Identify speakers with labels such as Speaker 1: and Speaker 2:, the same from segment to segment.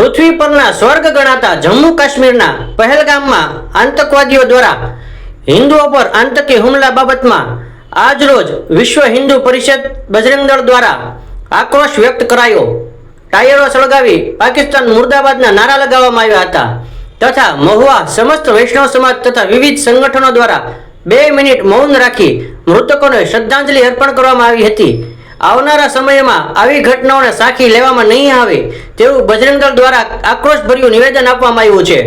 Speaker 1: પૃથ્વી પરના સ્વર્ગ ગણાતા જમ્મુ કાશ્મીરના પહેલગામમાં આતંકવાદીઓ દ્વારા હિન્દુઓ પર આતંકી હુમલા બાબતમાં આજરોજ વિશ્વ હિન્દુ પરિષદ બજરંગ દળ દ્વારા આક્રોશ વ્યક્ત કરાયો. ટાયરો સળગાવી પાકિસ્તાન મુર્દાબાદના નારા લગાવવામાં આવ્યા હતા તથા મહુવા સમસ્ત વૈષ્ણવ સમાજ તથા વિવિધ સંગઠનો દ્વારા બે મિનિટ મૌન રાખી મૃતકોને શ્રદ્ધાંજલિ અર્પણ કરવામાં આવી હતી. આવનારા સમયમાં આવી ઘટનાઓને સાખી લેવામાં નહીં આવે તેવું બજરંગ દ્વારા આક્રોશભર્યું નિવેદન આપવામાં આવ્યું છે.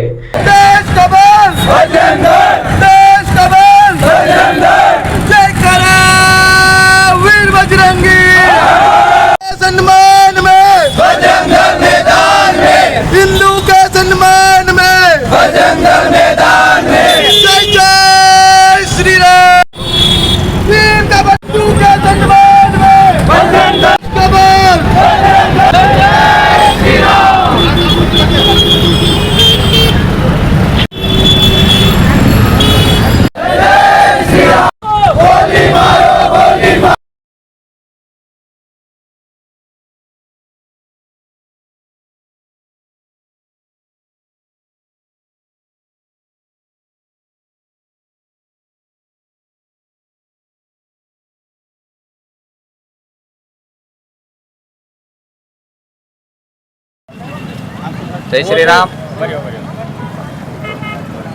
Speaker 2: જય શ્રી રામ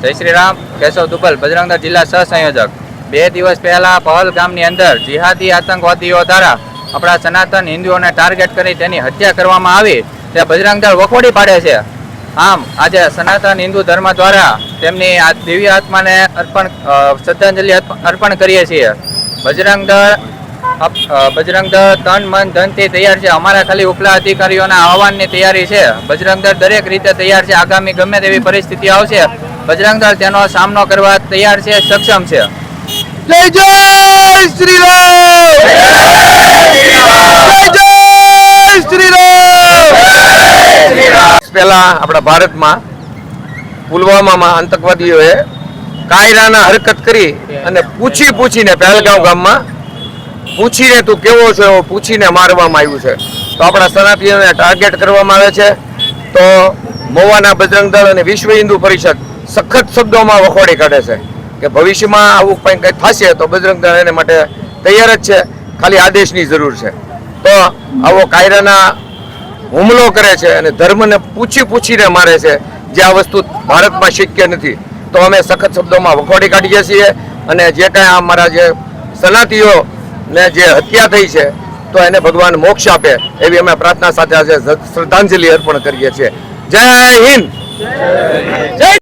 Speaker 2: જય શ્રી રામ કેશવ દુબલ, બજરંગદળ જિલ્લા સહસંયોજક. બે દિવસ પહેલા પહલ ગામની અંદર જિહાદી આતંકવાદીઓ દ્વારા આપણા સનાતન હિન્દુઓને ટાર્ગેટ કરી તેની હત્યા કરવામાં આવી. તે બજરંગ વખોડી પાડે છે. આમ, આજે સનાતન હિન્દુ ધર્મ દ્વારા તેમની આ દિવ્ય આત્માને અર્પણ શ્રદ્ધાંજલિ અર્પણ કરીએ છીએ. બજરંગ બજરંગદળ તન મન ધનથી તૈયાર છે. અમારા ખાલી ઉપલા અધિકારીઓના આહવાનની તૈયારી છે. બજરંગદળ દરેક રીતે તૈયાર છે. આગામી ગમે તેવી પરિસ્થિતિ આવશે બજરંગદળ તેનો સામનો કરવા તૈયાર છે સક્ષમ છે.
Speaker 3: પહેલા આપણા ભારતમાં પુલવામામાં આતંકવાદીઓએ કાયરાના હરકત કરી અને પૂછી પૂછીને પહેલગાંવ ગામમાં પૂછીને તું કેવો છો પૂછીને મારવામાં આવ્યું છે. તો આપણા સનાતનીઓને ટાર્ગેટ કરવામાં આવે છે. તો મોવાના બજરંગ દળ અને વિશ્વ હિન્દુ પરિષદ સખત શબ્દોમાં વખોડી કાઢે છે કે ભવિષ્યમાં આવું કંઈ કંઈ થશે તો બજરંગ દળ એને માટે તૈયાર જ છે. ખાલી આદેશની જરૂર છે. તો આવો કાયરાના હુમલો કરે છે અને ધર્મને પૂછી પૂછીને મારે છે જે આ વસ્તુ ભારતમાં શક્ય નથી. તો અમે સખત શબ્દોમાં વખોડી કાઢીએ છીએ અને જે કાંઈ આ મારા જે સનાતીઓ ને જે હત્યા થઈ છે, તો એને ભગવાન મોક્ષ આપે એવી અમે પ્રાર્થના સાથે આજે શ્રદ્ધાંજલિ અર્પણ કરીએ છીએ. જય હિન્દ! જય